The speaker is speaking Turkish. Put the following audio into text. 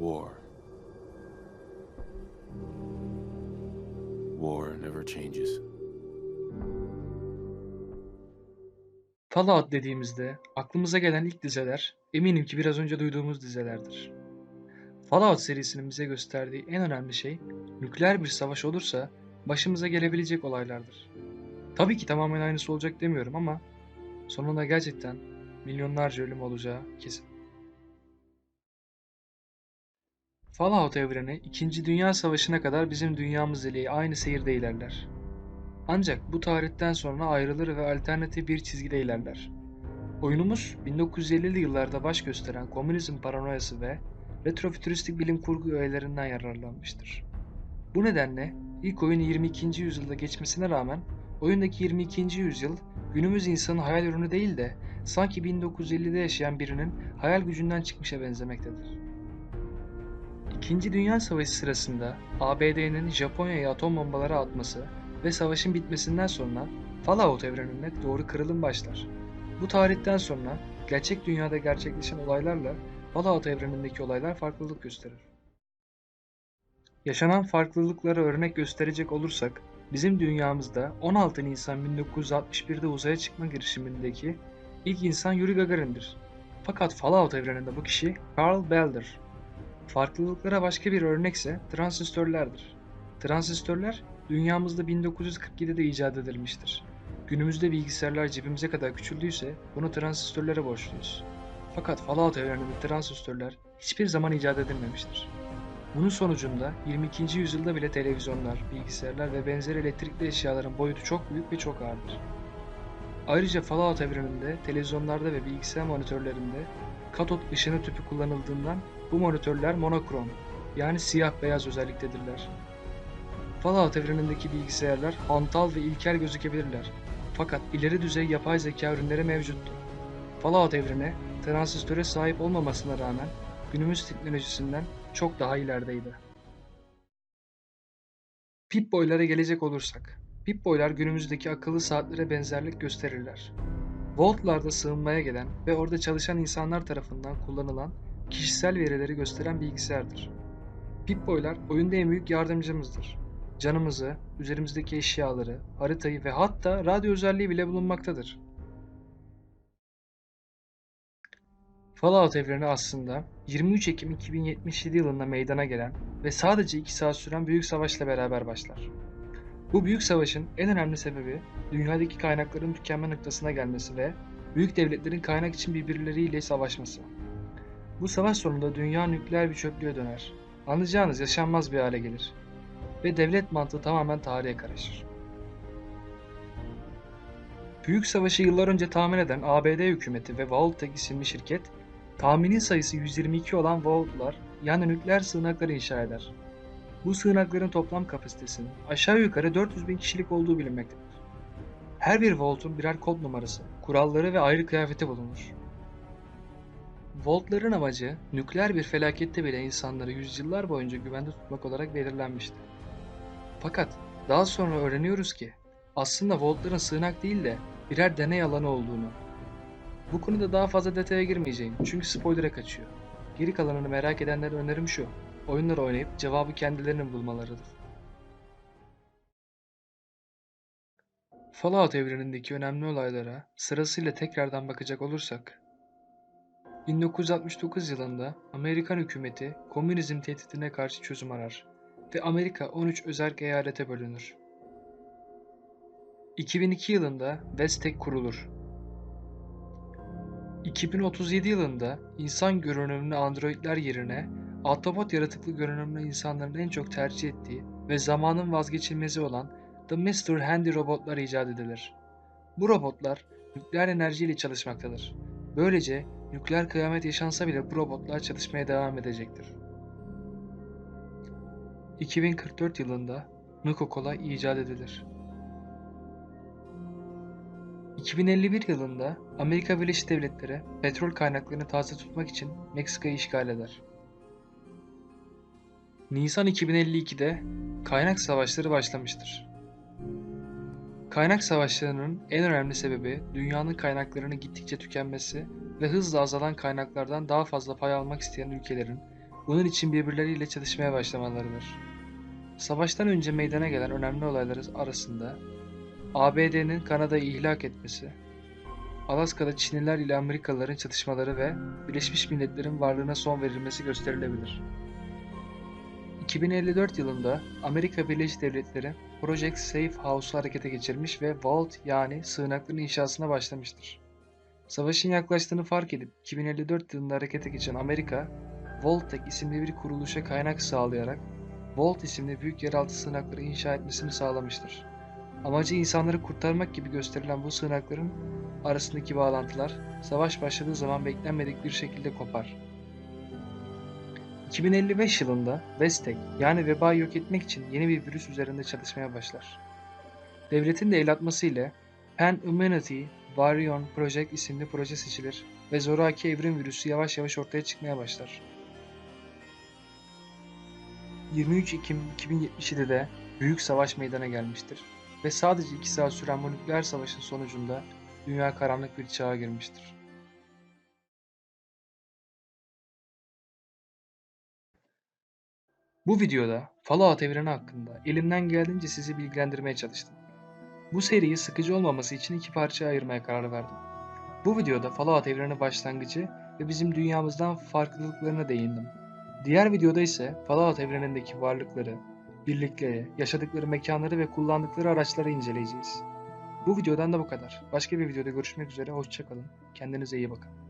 War. War never changes. Fallout dediğimizde aklımıza gelen ilk dizeler eminim ki biraz önce duyduğumuz dizelerdir. Fallout serisinin bize gösterdiği en önemli şey nükleer bir savaş olursa başımıza gelebilecek olaylardır. Tabii ki tamamen aynısı olacak demiyorum ama sonunda gerçekten milyonlarca ölüm olacağı kesin. Fallout evreni 2. Dünya Savaşı'na kadar bizim dünyamız ile aynı seyirde ilerler. Ancak bu tarihten sonra ayrılır ve alternatif bir çizgide ilerler. Oyunumuz 1950'li yıllarda baş gösteren komünizm paranoyası ve retrofütüristik bilim kurgu öğelerinden yararlanmıştır. Bu nedenle ilk oyun 22. yüzyılda geçmesine rağmen oyundaki 22. yüzyıl günümüz insanın hayal ürünü değil de sanki 1950'de yaşayan birinin hayal gücünden çıkmışa benzemektedir. İkinci Dünya Savaşı sırasında ABD'nin Japonya'ya atom bombaları atması ve savaşın bitmesinden sonra Fallout evrenine doğru kırılım başlar. Bu tarihten sonra gerçek dünyada gerçekleşen olaylarla Fallout evrenindeki olaylar farklılık gösterir. Yaşanan farklılıklara örnek gösterecek olursak, bizim dünyamızda 16 Nisan 1961'de uzaya çıkma girişimindeki ilk insan Yuri Gagarin'dir. Fakat Fallout evreninde bu kişi Carl Bell'dir. Farklılıklara başka bir örnekse transistörlerdir. Transistörler dünyamızda 1947'de icat edilmiştir. Günümüzde bilgisayarlar cebimize kadar küçüldüyse bunu transistörlere borçluyuz. Fakat Fallout evreninde transistörler hiçbir zaman icat edilmemiştir. Bunun sonucunda 22. yüzyılda bile televizyonlar, bilgisayarlar ve benzeri elektrikli eşyaların boyutu çok büyük ve çok ağırdır. Ayrıca Fallout evreninde televizyonlarda ve bilgisayar monitörlerinde katot ışını tüpü kullanıldığından bu monitörler monokrom yani siyah beyaz özelliktedirler. Fallout evrenindeki bilgisayarlar hantal ve ilkel gözükebilirler. Fakat ileri düzey yapay zeka ürünleri mevcuttur. Fallout evreni transistöre sahip olmamasına rağmen günümüz teknolojisinden çok daha ilerideydi. Pip-Boy'lara gelecek olursak, Pip-Boy'lar günümüzdeki akıllı saatlere benzerlik gösterirler. Vault'larda sığınmaya gelen ve orada çalışan insanlar tarafından kullanılan kişisel verileri gösteren bilgisayardır. Pip-Boy'lar oyunda en büyük yardımcımızdır. Canımızı, üzerimizdeki eşyaları, haritayı ve hatta radyo özelliği bile bulunmaktadır. Fallout evreni aslında 23 Ekim 2077 yılında meydana gelen ve sadece 2 saat süren büyük savaşla beraber başlar. Bu büyük savaşın en önemli sebebi dünyadaki kaynakların tükenme noktasına gelmesi ve büyük devletlerin kaynak için birbirleriyle savaşması. Bu savaş sonunda dünya nükleer bir çöplüğe döner. Anlayacağınız yaşanmaz bir hale gelir. Ve devlet mantığı tamamen tarihe karışır. Büyük savaşı yıllar önce tahmin eden ABD hükümeti ve Vaultek isimli şirket, tahmini sayısı 122 olan Vault'lar yani nükleer sığınakları inşa eder. Bu sığınakların toplam kapasitesinin aşağı yukarı 400 bin kişilik olduğu bilinmektedir. Her bir Vault'un birer kod numarası, kuralları ve ayrı kıyafeti bulunur. Vault'ların amacı nükleer bir felakette bile insanları yüzyıllar boyunca güvende tutmak olarak belirlenmişti. Fakat daha sonra öğreniyoruz ki aslında Vault'ların sığınak değil de birer deney alanı olduğunu. Bu konuda daha fazla detaya girmeyeceğim çünkü spoiler'a kaçıyor. Geri kalanını merak edenlere önerim şu. Oyunları oynayıp cevabı kendilerinin bulmalarıdır. Fallout evrenindeki önemli olaylara sırasıyla tekrardan bakacak olursak 1969 yılında Amerikan hükümeti komünizm tehdidine karşı çözüm arar ve Amerika 13 özerk eyalete bölünür. 2002 yılında Westek kurulur. 2037 yılında insan görünümlü androidler yerine Autobot yaratıklı görünümlü insanların en çok tercih ettiği ve zamanın vazgeçilmezi olan The Mr. Handy robotlar icat edilir. Bu robotlar nükleer enerjiyle çalışmaktadır. Böylece nükleer kıyamet yaşansa bile bu robotlar çalışmaya devam edecektir. 2044 yılında Nuka-Cola icat edilir. 2051 yılında Amerika Birleşik Devletleri petrol kaynaklarını taze tutmak için Meksika'yı işgal eder. Nisan 2052'de kaynak savaşları başlamıştır. Kaynak savaşlarının en önemli sebebi dünyanın kaynaklarının gittikçe tükenmesi ve hızla azalan kaynaklardan daha fazla pay almak isteyen ülkelerin Bunun için birbirleriyle çatışmaya başlamalarıdır. Savaştan önce meydana gelen önemli olaylar arasında ABD'nin Kanada'yı ihlak etmesi, Alaska'da Çinliler ile Amerikalıların çatışmaları ve Birleşmiş Milletler'in varlığına son verilmesi gösterilebilir. 2054 yılında Amerika Birleşik Devletleri Project Safe House'u harekete geçirmiş ve Vault yani sığınakların inşasına başlamıştır. Savaşın yaklaştığını fark edip 2054 yılında harekete geçen Amerika, Vault-Tec isimli bir kuruluşa kaynak sağlayarak Vault isimli büyük yeraltı sığınakları inşa etmesini sağlamıştır. Amacı insanları kurtarmak gibi gösterilen bu sığınakların arasındaki bağlantılar savaş başladığı zaman beklenmedik bir şekilde kopar. 2055 yılında Vestek yani vebayı yok etmek için yeni bir virüs üzerinde çalışmaya başlar. Devletin de el atması ile Pan Humanity Varion Project isimli proje seçilir ve zoraki evrim virüsü yavaş yavaş ortaya çıkmaya başlar. 23 Ekim 2077'de büyük savaş meydana gelmiştir ve sadece 2 saat süren bu nükleer savaşın sonucunda dünya karanlık bir çağa girmiştir. Bu videoda Fallout evreni hakkında elimden geldiğince sizi bilgilendirmeye çalıştım. Bu seriyi sıkıcı olmaması için iki parçaya ayırmaya karar verdim. Bu videoda Fallout evreni başlangıcı ve bizim dünyamızdan farklılıklarına değindim. Diğer videoda ise Fallout evrenindeki varlıkları, birlikleri, yaşadıkları mekanları ve kullandıkları araçları inceleyeceğiz. Bu videodan da bu kadar. Başka bir videoda görüşmek üzere, hoşçakalın. Kendinize iyi bakın.